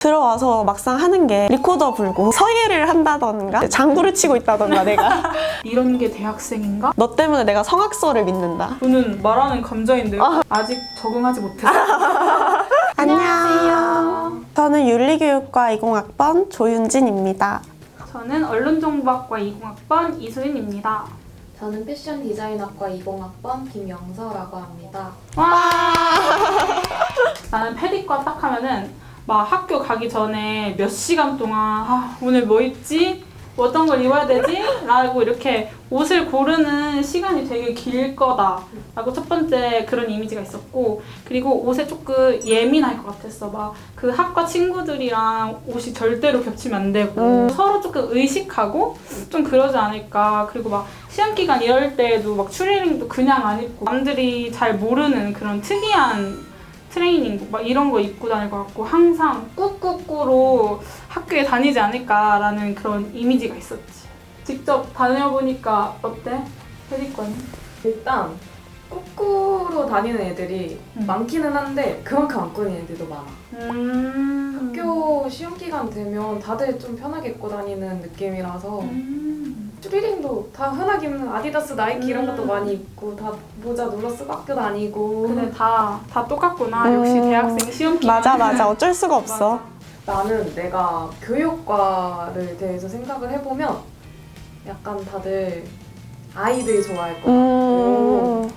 들어와서 막상 하는 게 리코더 불고 서예를 한다던가 장구를 치고 있다던가 내가 이런 게 대학생인가? 너 때문에 내가 성악서를 믿는다. 저는 말하는 감자인데요. 아직 적응하지 못했어요. 안녕. 저는 윤리교육과 20학번 조윤진입니다. 저는 언론정보학과 20학번 이소윤입니다. 저는 패션 디자인학과 20학번 김영서라고 합니다. 와! 나는 패디과 딱 하면은 막 학교 가기 전에 몇 시간 동안 아, 오늘 뭐 입지? 뭐 어떤 걸 입어야 되지? 라고 이렇게 옷을 고르는 시간이 되게 길 거다. 라고 첫 번째 그런 이미지가 있었고, 그리고 옷에 조금 예민할 것 같았어. 막 그 학과 친구들이랑 옷이 절대로 겹치면 안 되고, 음. 서로 조금 의식하고 좀 그러지 않을까. 그리고 막 시험 기간 이럴 때도 막 추리닝도 그냥 안 입고, 남들이 잘 모르는 그런 특이한 트레이닝복 막 이런 거 입고 다닐 것 같고 항상 꾹꾹꾹로 학교에 다니지 않을까라는 그런 이미지가 있었지. 직접 다녀보니까 어때? 패디과는? 일단 거꾸로 다니는 애들이 음. 많기는 한데 그만큼 안 꾸는 애들도 많아. 음. 학교 시험 기간 되면 다들 좀 편하게 입고 다니는 느낌이라서 음. 추리닝도 다 흔하게 입는 아디다스, 나이키 이런 것도 음. 많이 입고 다 모자 눌러 쓰고 학교 다니고 근데 다, 다 똑같구나. 음. 역시 대학생 시험 기간. 맞아 맞아 어쩔 수가 없어. 나는 내가 교육과를 대해서 생각을 해보면 약간 다들 아이들 좋아할 것 같고 음.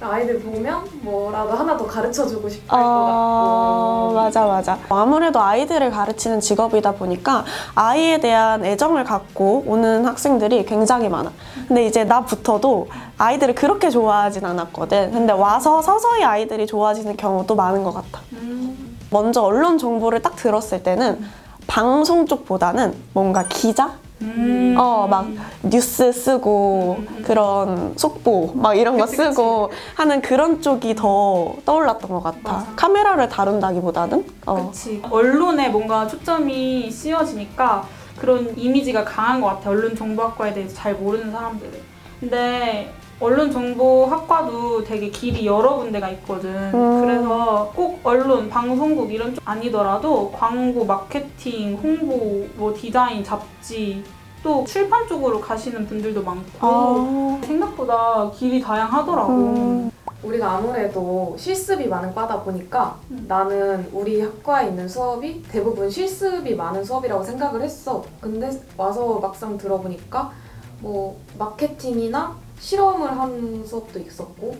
아이들 보면 뭐라도 하나 더 가르쳐 주고 싶을 어, 것 같고 맞아, 맞아. 아무래도 아이들을 가르치는 직업이다 보니까 아이에 대한 애정을 갖고 오는 학생들이 굉장히 많아. 근데 이제 나부터도 아이들을 그렇게 좋아하진 않았거든. 근데 와서 서서히 아이들이 좋아지는 경우도 많은 것 같아. 음. 먼저 언론 정보를 딱 들었을 때는 방송 쪽보다는 뭔가 기자? 음. 어, 막 뉴스 쓰고. 그런 속보 막 이런 거 그치, 쓰고 하는 그런 쪽이 더 떠올랐던 것 같아. 맞아. 카메라를 다룬다기보다는. 어. 그치. 언론에 뭔가 초점이 씌워지니까 그런 이미지가 강한 것 같아. 언론 정보학과에 대해서 잘 모르는 사람들은. 근데 언론 정보학과도 되게 길이 여러 군데가 있거든. 음. 그래서 꼭 언론, 방송국 이런 쪽 아니더라도 광고, 마케팅, 홍보, 뭐 디자인, 잡지 또 출판 쪽으로 가시는 분들도 많고 아. 생각보다 길이 다양하더라고. 음. 우리가 아무래도 실습이 많은 과다 보니까 음. 나는 우리 학과에 있는 수업이 대부분 실습이 많은 수업이라고 생각을 했어. 근데 와서 막상 들어보니까 뭐 마케팅이나 실험을 한 수업도 있었고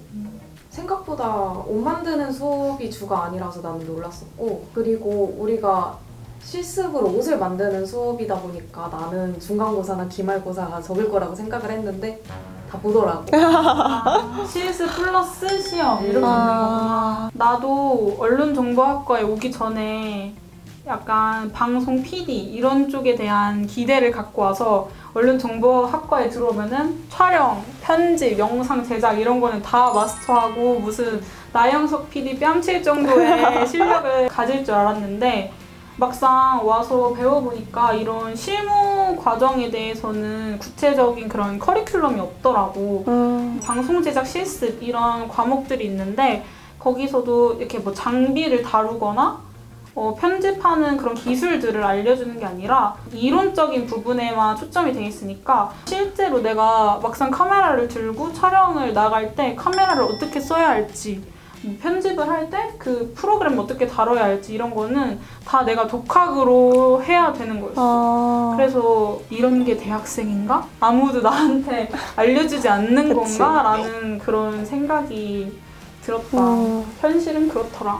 생각보다 옷 만드는 수업이 주가 아니라서 나는 놀랐었고 그리고 우리가 실습으로 옷을 만드는 수업이다 보니까 나는 중간고사나 기말고사가 적을 거라고 생각을 했는데 다 보더라고. 아, 실습 플러스 시험 이렇게 있는 거구나. 나도 언론정보학과에 오기 전에 약간 방송 PD 이런 쪽에 대한 기대를 갖고 와서 언론정보학과에 들어오면은 촬영, 편집, 영상 제작 이런 거는 다 마스터하고 무슨 나영석 PD 뺨칠 정도의 실력을 가질 줄 알았는데 막상 와서 배워보니까 이런 실무 과정에 대해서는 구체적인 그런 커리큘럼이 없더라고. 음. 방송 제작 실습 이런 과목들이 있는데 거기서도 이렇게 뭐 장비를 다루거나 어, 편집하는 그런 기술들을 알려주는 게 아니라 이론적인 부분에만 초점이 돼 있으니까 실제로 내가 막상 카메라를 들고 촬영을 나갈 때 카메라를 어떻게 써야 할지 뭐 편집을 할 때 그 프로그램 어떻게 다뤄야 할지 이런 거는 다 내가 독학으로 해야 되는 거였어. 아. 그래서 이런 게 대학생인가? 아무도 나한테 알려주지 않는. 건가? 라는 그런 생각이 들었다. 음. 현실은 그렇더라.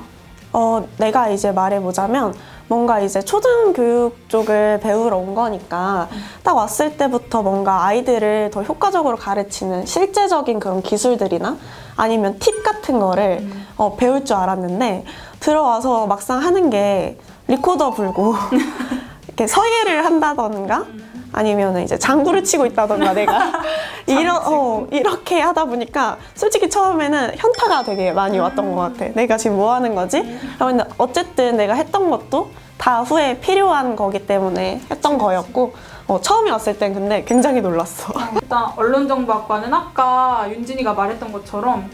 어, 내가 이제 말해보자면 뭔가 이제 초등교육 쪽을 배우러 온 거니까 딱 왔을 때부터 뭔가 아이들을 더 효과적으로 가르치는 실제적인 그런 기술들이나 아니면 팁 같은 거를 음. 어, 배울 줄 알았는데 들어와서 막상 하는 게 리코더 불고 이렇게 서예를 한다던가 아니면 이제 장구를 치고 있다던가 내가 이러, 어, 이렇게 하다 보니까 솔직히 처음에는 현타가 되게 많이 왔던 것 같아. 내가 지금 뭐 하는 거지? 그런데 어쨌든 내가 했던 것도 다 후에 필요한 거기 때문에 했던 거였고 어, 처음에 왔을 땐 근데 굉장히 놀랐어. 일단 언론정보학과는 아까 윤진이가 말했던 것처럼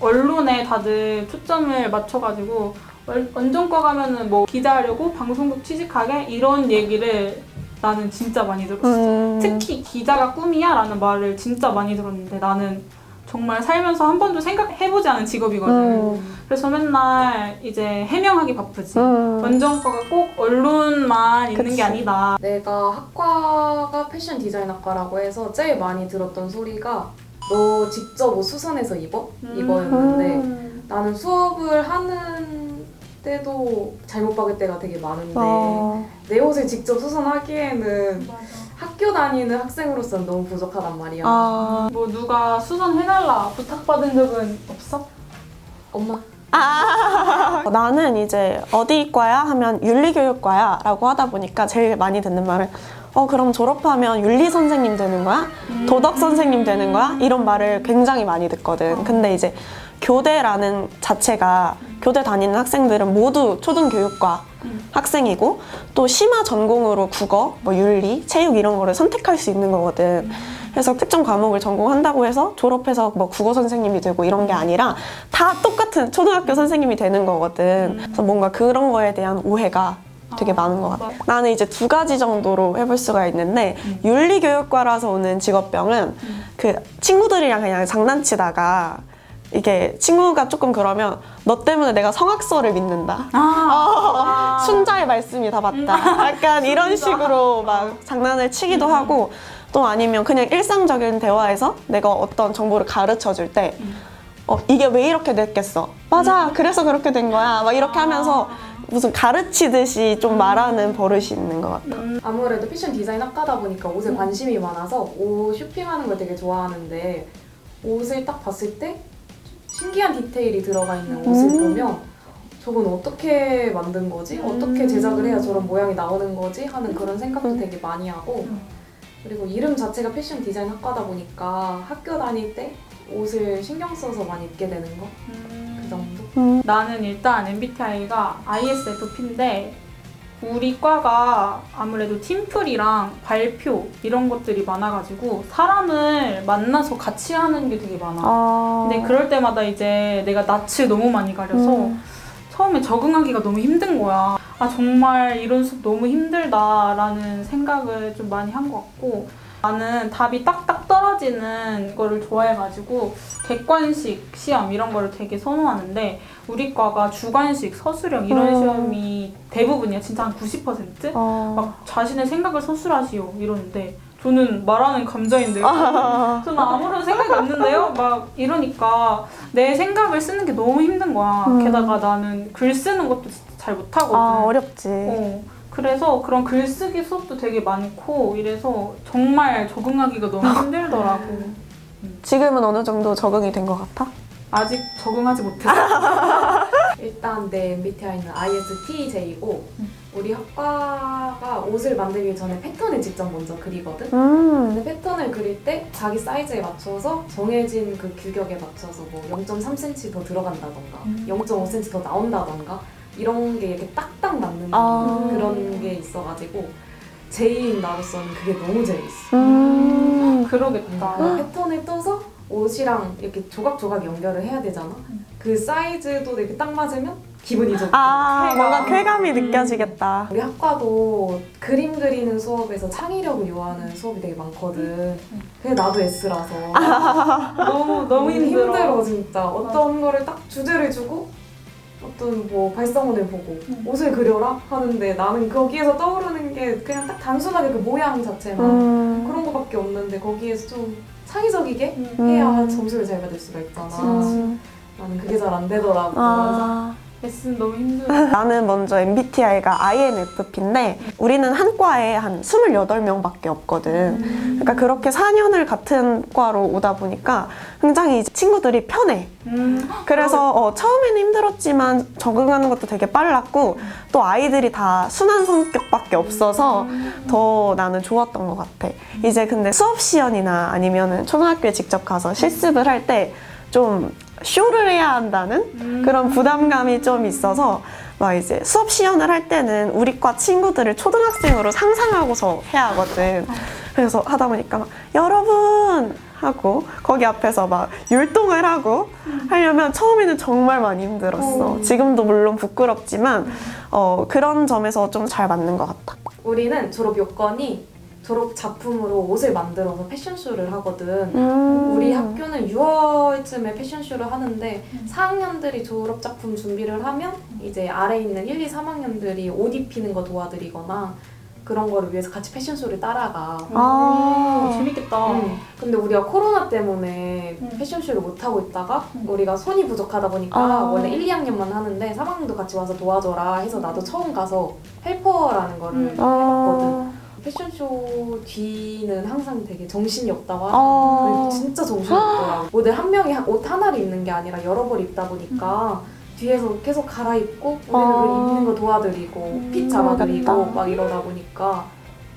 언론에 다들 초점을 맞춰가지고 원- 원정과 가면은 뭐 기자하려고 방송국 취직하게 이런 얘기를 나는 진짜 많이 들었어. 음. 특히 기자가 꿈이야 라는 말을 진짜 많이 들었는데 나는 정말 살면서 한 번도 생각해보지 않은 직업이거든. 음. 그래서 맨날 이제 해명하기 바쁘지. 음. 원정과가 꼭 언론만 있는 그치. 게 아니다. 내가 학과가 패션 디자인 학과라고 해서 제일 많이 들었던 소리가 너 직접 옷 수선해서 입어? 음. 이거였는데 음. 나는 수업을 하는 때도 잘못 박을 때가 되게 많은데 어. 내 옷을 직접 수선하기에는 학교 다니는 학생으로서는 너무 부족하단 말이야. 아. 뭐 누가 수선 해달라 부탁받은 적은 없어? 엄마 아. 나는 이제 어디 과야 하면 윤리교육과야 라고 하다 보니까 제일 많이 듣는 말은 어 그럼 졸업하면 윤리 선생님 되는 거야? 도덕 선생님 되는 거야? 이런 말을 굉장히 많이 듣거든. 근데 이제 교대라는 자체가 교대 다니는 학생들은 모두 초등교육과 학생이고 또 심화 전공으로 국어, 뭐 윤리, 체육 이런 거를 선택할 수 있는 거거든. 그래서 특정 과목을 전공한다고 해서 졸업해서 뭐 국어 선생님이 되고 이런 게 아니라 다 똑같은 초등학교 선생님이 되는 거거든. 그래서 뭔가 그런 거에 대한 오해가 되게 아, 많은 것 같아. 맞아. 나는 이제 두 가지 정도로 해볼 수가 있는데 윤리교육과라서 오는 직업병은 그 친구들이랑 그냥 장난치다가 이게 친구가 조금 그러면 너 때문에 내가 성악설을 믿는다. 아, 어, 순자의 말씀이 다 맞다. 약간 이런 식으로 막 장난을 치기도 하고 또 아니면 그냥 일상적인 대화에서 내가 어떤 정보를 가르쳐 줄 때 어, 이게 왜 이렇게 됐겠어? 맞아. 그래서 그렇게 된 거야. 막 이렇게 하면서 무슨 가르치듯이 좀 말하는 버릇이 있는 것 같아. 아무래도 패션 디자인 학과다 보니까 옷에 관심이 많아서 옷 쇼핑하는 걸 되게 좋아하는데 옷을 딱 봤을 때 신기한 디테일이 들어가 있는 옷을 음. 보면 저건 어떻게 만든 거지? 어떻게 제작을 해야 저런 모양이 나오는 거지? 하는 그런 생각도 음. 되게 많이 하고 음. 그리고 이름 자체가 패션 디자인 학과다 보니까 학교 다닐 때 옷을 신경 써서 많이 입게 되는 거? 그 정도? 나는 일단 MBTI가 ISFP인데 우리 과가 아무래도 팀플이랑 발표 이런 것들이 많아가지고 사람을 만나서 같이 하는 게 되게 많아. 아. 근데 그럴 때마다 이제 내가 낯을 너무 많이 가려서 음. 처음에 적응하기가 너무 힘든 거야. 아, 정말 이런 수업 너무 힘들다라는 생각을 좀 많이 한 것 같고 나는 답이 딱딱 떨어지는 거를 좋아해가지고 객관식 시험 이런 거를 되게 선호하는데 우리 과가 주관식, 서술형 이런 음. 시험이 대부분이야. 진짜 한 90%? 어. 막 자신의 생각을 서술하시오 이러는데 저는 말하는 감정인데요. 아. 저는 아무런 생각이 없는데요. 막 이러니까 내 생각을 쓰는 게 너무 힘든 거야. 음. 게다가 나는 글 쓰는 것도 진짜 잘 못하거든. 아, 어렵지. 어, 그래서 그런 글쓰기 수업도 되게 많고 이래서 정말 적응하기가 너무 힘들더라고. 지금은 어느 정도 적응이 된 것 같아? 아직 적응하지 못했어. 일단 내 MBTI는 ISTJ고 음. 우리 학과가 옷을 만들기 전에 패턴을 직접 먼저 그리거든? 음. 근데 패턴을 그릴 때 자기 사이즈에 맞춰서 정해진 그 규격에 맞춰서 뭐 0.3cm 더 들어간다던가 음. 0.5cm 더 나온다던가 이런 게 이렇게 딱딱 맞는 아. 그런 게 있어가지고 제이인 나로서는 그게 너무 재밌어. 음. 그러겠다. 그 패턴을 떠서 옷이랑 이렇게 조각조각 연결을 해야 되잖아. 그 사이즈도 이렇게 딱 맞으면 기분이 좋고. 아, 쾌감. 뭔가 쾌감이 음. 느껴지겠다. 우리 학과도 그림 그리는 수업에서 창의력을 요하는 수업이 되게 많거든. 근데 나도 S라서 너무 너무 힘들어. 진짜. 어떤 거를 딱 주제를 주고 어떤 뭐 발성원을 보고 음. 옷을 그려라 하는데 나는 거기에서 떠오르는 게 그냥 딱 단순하게 그 모양 자체만 음. 그런 거밖에 없는데 거기에서 좀 창의적이게 음. 해야 점수를 잘 받을 수가 있잖아. 음. 나는 그게 잘 안 되더라고. 아. S는 너무 힘들어. 나는 먼저 MBTI가 INFP인데 우리는 한 과에 한 28명밖에 없거든. 그러니까 그렇게 4년을 같은 과로 오다 보니까 굉장히 이제 친구들이 편해. 음. 그래서 어, 처음에는 힘들었지만 적응하는 것도 되게 빨랐고 또 아이들이 다 순한 성격밖에 없어서 더 나는 좋았던 것 같아. 이제 근데 수업 시연이나 아니면은 초등학교에 직접 가서 실습을 할때 좀 쇼를 해야 한다는 그런 부담감이 좀 있어서 막 이제 수업 시연을 할 때는 우리 과 친구들을 초등학생으로 상상하고서 해야 하거든. 그래서 하다 보니까 막 여러분 하고 거기 앞에서 막 율동을 하고 하려면 처음에는 정말 많이 힘들었어. 지금도 물론 부끄럽지만 어, 그런 점에서 좀 잘 맞는 것 같다. 우리는 졸업 요건이 졸업 작품으로 옷을 만들어서 패션쇼를 하거든. 음. 우리 학교는 6월쯤에 패션쇼를 하는데 4학년들이 졸업 작품 준비를 하면 이제 아래 있는 1, 2, 3학년들이 옷 입히는 거 도와드리거나 그런 거를 위해서 같이 패션쇼를 따라가. 아. 오, 재밌겠다. 음, 근데 우리가 코로나 때문에 음. 패션쇼를 못 하고 있다가 우리가 손이 부족하다 보니까 아. 원래 1, 2학년만 하는데 3학년도 같이 와서 도와줘라 해서 나도 처음 가서 헬퍼라는 거를 음. 해봤거든. 어. 패션쇼 뒤는 항상 되게 정신이 없다고 하잖아. 어. 진짜 정신이 없더라고. 모델 한 명이 한- 옷 하나를 입는 게 아니라 여러 벌 입다 보니까 뒤에서 계속 갈아입고 우리는 어. 그 입는 거 도와드리고 핏 잡아드리고 그러겠다. 막 이러다 보니까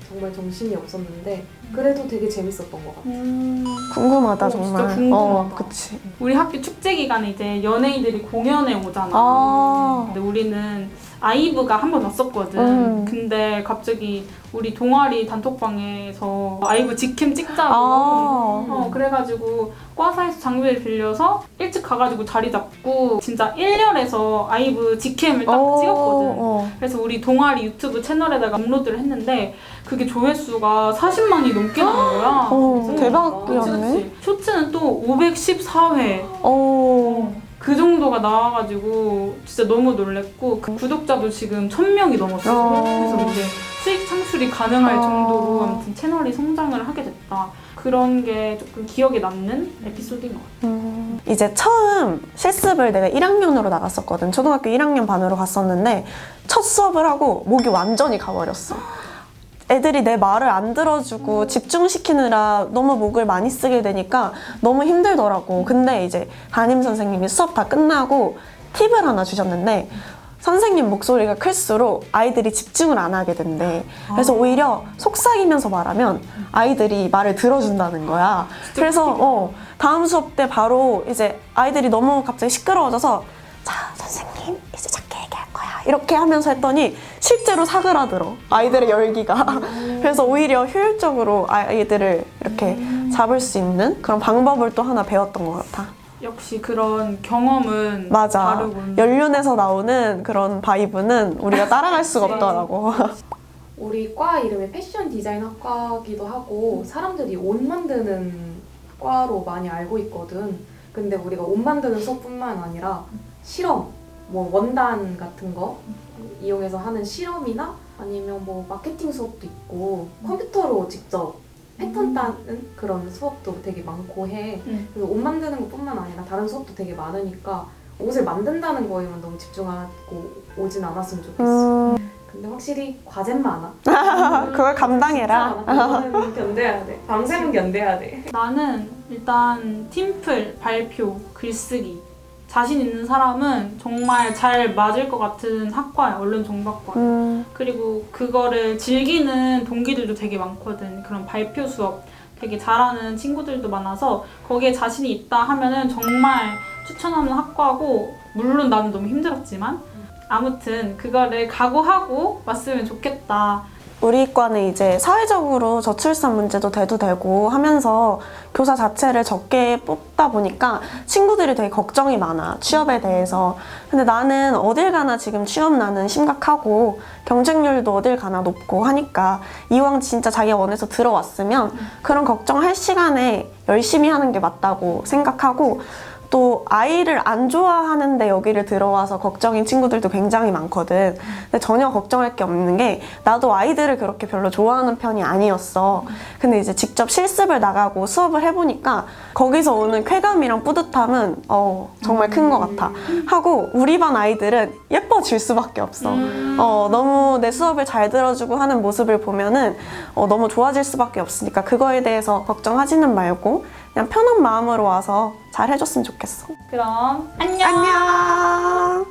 정말 정신이 없었는데 그래도 되게 재밌었던 것 같아. 음. 궁금하다 어, 정말. 진짜 궁금하다. 어, 그치. 우리 학교 축제 기간에 이제 연예인들이 공연에 오잖아. 아. 근데 우리는 아이브가 한 번 왔었거든. 음. 근데 갑자기 우리 동아리 단톡방에서 아이브 직캠 찍자고. 아. 어, 그래가지고 과사에서 장비를 빌려서 일찍 가가지고 자리 잡고 진짜 1년에서 아이브 직캠을 딱 어, 찍었거든. 어. 그래서 우리 동아리 유튜브 채널에다가 업로드를 했는데 그게 조회수가 40만이 넘게 나온 거야. 어, 대박이었네. 그치. 쇼츠는 또 514회. 어. 그 정도가 나와가지고 진짜 너무 놀랬고 그 구독자도 지금 1000명이 넘었어. 어. 그래서 이제 수익 창출이 가능할 어. 정도로 아무튼 채널이 성장을 하게 됐다. 그런 게 조금 기억에 남는 에피소드인 것 같아. 음, 이제 처음 실습을 내가 1학년으로 나갔었거든. 초등학교 1학년 반으로 갔었는데 첫 수업을 하고 목이 완전히 가버렸어. 애들이 내 말을 안 들어주고 집중시키느라 너무 목을 많이 쓰게 되니까 너무 힘들더라고. 근데 이제 담임 선생님이 수업 다 끝나고 팁을 하나 주셨는데 선생님 목소리가 클수록 아이들이 집중을 안 하게 된대. 그래서 오히려 속삭이면서 말하면 아이들이 말을 들어준다는 거야. 그래서 어, 다음 수업 때 바로 이제 아이들이 너무 갑자기 시끄러워져서 자 선생님 이제 이렇게 하면서 했더니 실제로 사그라들어 아이들의 열기가 그래서 오히려 효율적으로 아이들을 이렇게 잡을 수 있는 그런 방법을 또 하나 배웠던 것 같아. 역시 그런 경험은 맞아. 다르군. 연륜에서 나오는 그런 바이브는 우리가 따라갈 수가 네. 없더라고. 우리 과 이름이 패션 디자인 학과기도 하고 사람들이 옷 만드는 과로 많이 알고 있거든. 근데 우리가 옷 만드는 수업뿐만 아니라 실험, 뭐 원단 같은 거 이용해서 하는 실험이나 아니면 뭐 마케팅 수업도 있고 컴퓨터로 직접 패턴 따는 그런 수업도 되게 많고 해. 음. 그래서 옷 만드는 것뿐만 아니라 다른 수업도 되게 많으니까 옷을 만든다는 거에만 너무 집중하고 오진 않았으면 좋겠어. 음, 근데 확실히 과제는 많아. 그걸 감당해라. 그거는 견뎌야 돼. 밤샘은 견뎌야 돼. 나는 일단 팀플, 발표, 글쓰기 자신 있는 사람은 정말 잘 맞을 것 같은 학과야 언론 정보학과. 음, 그리고 그거를 즐기는 동기들도 되게 많거든. 그런 발표 수업 되게 잘하는 친구들도 많아서 거기에 자신이 있다 하면은 정말 추천하는 학과고 물론 나는 너무 힘들었지만 아무튼 그거를 각오하고 왔으면 좋겠다. 우리 과는 이제 사회적으로 저출산 문제도 대두되고 하면서 교사 자체를 적게 뽑다 보니까 친구들이 되게 걱정이 많아 취업에 대해서. 근데 나는 어딜 가나 지금 취업 난은 심각하고 경쟁률도 어딜 가나 높고 하니까 이왕 진짜 자기가 원해서 들어왔으면 그런 걱정할 시간에 열심히 하는 게 맞다고 생각하고 또 아이를 안 좋아하는데 여기를 들어와서 걱정인 친구들도 굉장히 많거든. 근데 전혀 걱정할 게 없는 게 나도 아이들을 그렇게 별로 좋아하는 편이 아니었어. 근데 이제 직접 실습을 나가고 수업을 해보니까 거기서 오는 쾌감이랑 뿌듯함은 어, 정말 큰 것 같아. 하고 우리 반 아이들은 예뻐질 수밖에 없어. 어, 너무 내 수업을 잘 들어주고 하는 모습을 보면은 어, 너무 좋아질 수밖에 없으니까 그거에 대해서 걱정하지는 말고 그냥 편한 마음으로 와서 잘 해줬으면 좋겠어. 그럼 안녕. 안녕.